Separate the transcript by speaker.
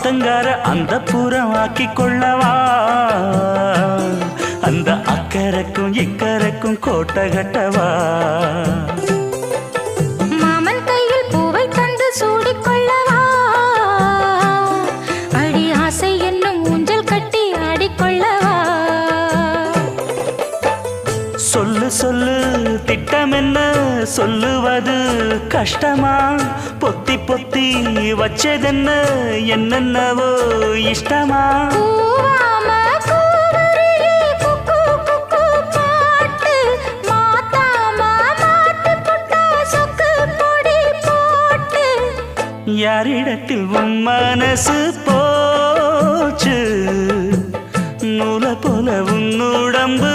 Speaker 1: ஆத்தங்கார அந்த புறம் ஆக்கி கொள்ளவா அந்த அக்கறைக்கும் இக்கரைக்கும் கோட்டை கட்டவா?
Speaker 2: மாமன் கையில் பூவை தந்து சூடிக்கொள்ளவா? அடி ஆசை என்னும் ஊஞ்சல் கட்டி ஆடிக்கொள்ளவா?
Speaker 1: சொல்லு சொல்லு திட்டம் என்ன சொல்லுவது கஷ்டமா? பொத்தி பொத்தி வச்சதென்ன என்னென்னவோ இஷ்டமா? யாரிடத்தில் உன் மனசு போச்சு? நூலை போல உன் உடம்பு